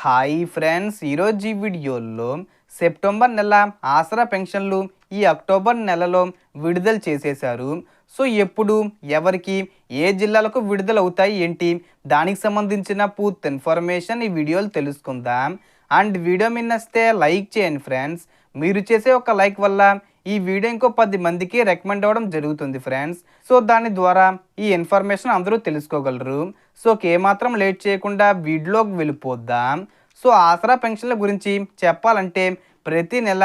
Hi friends ఈరోజు ఈ వీడియోలో సెప్టెంబర్ నెల ఆసరా పెన్షన్లు ఈ అక్టోబర్ నెలలో విడుదల చేసేశారు. సో ఎప్పుడు ఎవరికి ఏ జిల్లాలకు విడుదల అవుతాయి ఏంటి? దానికి సంబంధించిన పూర్తి ఇన్ఫర్మేషన్ ఈ వీడియోలో తెలుసుకుందాం. అండ్ వీడియో మిన్నస్తే లైక్ చేయండి ఫ్రెండ్స్. మీరు చేసే ఒక లైక్ వల్ల ఈ వీడియో ఇంకో పది మందికి రికమెండ్ అవ్వడం జరుగుతుంది ఫ్రెండ్స్. సో దాని ద్వారా ఈ ఇన్ఫర్మేషన్ అందరూ తెలుసుకోగలరు. సో ఏమాత్రం లేట్ చేయకుండా వీడియోలోకి వెళ్ళిపోద్దాం? సో ఆసరా పెన్షన్ల గురించి చెప్పాలంటే ప్రతి నెల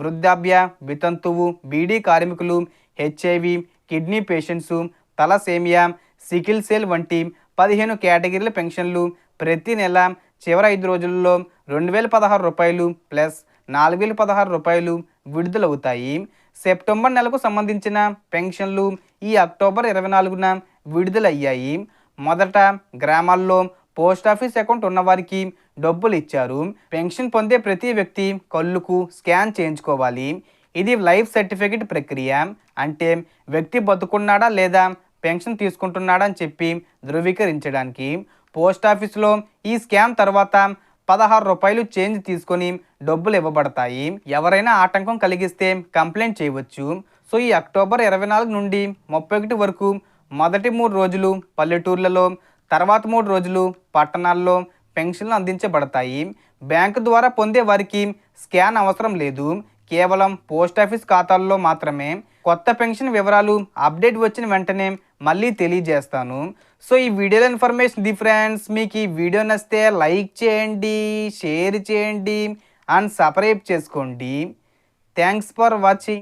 వృద్ధాప్య వితంతువు బీడీ కార్మికులు HIV kidney patients thalassemia sickle cell వంటి పదిహేను కేటగిరీల పెన్షన్లు ప్రతి నెల చివరి ఐదు రోజుల్లో రెండు వేల పదహారు రూపాయలు ప్లస్ నాలుగు వేల పదహారు రూపాయలు విడుదలవుతాయి. సెప్టెంబర్ నెలకు సంబంధించిన పెన్షన్లు ఈ అక్టోబర్ ఇరవై నాలుగున విడుదలయ్యాయి. మొదట గ్రామాల్లో పోస్ట్ ఆఫీస్ అకౌంట్ ఉన్నవారికి డబ్బులు ఇచ్చారు. పెన్షన్ పొందే ప్రతి వ్యక్తి కళ్ళుకు స్కాన్ చేయించుకోవాలి. ఇది లైఫ్ సర్టిఫికేట్ ప్రక్రియ. అంటే వ్యక్తి బతుకున్నాడా లేదా పెన్షన్ తీసుకుంటున్నాడా అని చెప్పి ధృవీకరించడానికి పోస్ట్ ఆఫీస్లో ఈ స్కామ్ తర్వాత పదహారు రూపాయలు చేంజ్ తీసుకొని డబ్బులు ఇవ్వబడతాయి. ఎవరైనా ఆటంకం కలిగిస్తే కంప్లైంట్ చేయవచ్చు. సో ఈ అక్టోబర్ ఇరవై నాలుగు నుండి ముప్పై ఒకటి వరకు మొదటి మూడు రోజులు పల్లెటూర్లలో తర్వాత మూడు రోజులు పట్టణాల్లో పెన్షన్లు అందించబడతాయి. బ్యాంకు ద్వారా పొందే వారికి స్కాన్ అవసరం లేదు. కేవలం పోస్ట్ ఆఫీస్ ఖాతాల్లో మాత్రమే కొత్త పెన్షన్ వివరాలు అప్డేట్ వచ్చిన వెంటనే మళ్ళీ తెలియజేస్తాను. సో ఈ వీడియోలో ఇన్ఫర్మేషన్ ది ఫ్రెండ్స్. మీకు ఈ వీడియో నచ్చితే లైక్ చేయండి షేర్ చేయండి అండ్ సబ్స్క్రైబ్ చేసుకోండి. Thanks for watching.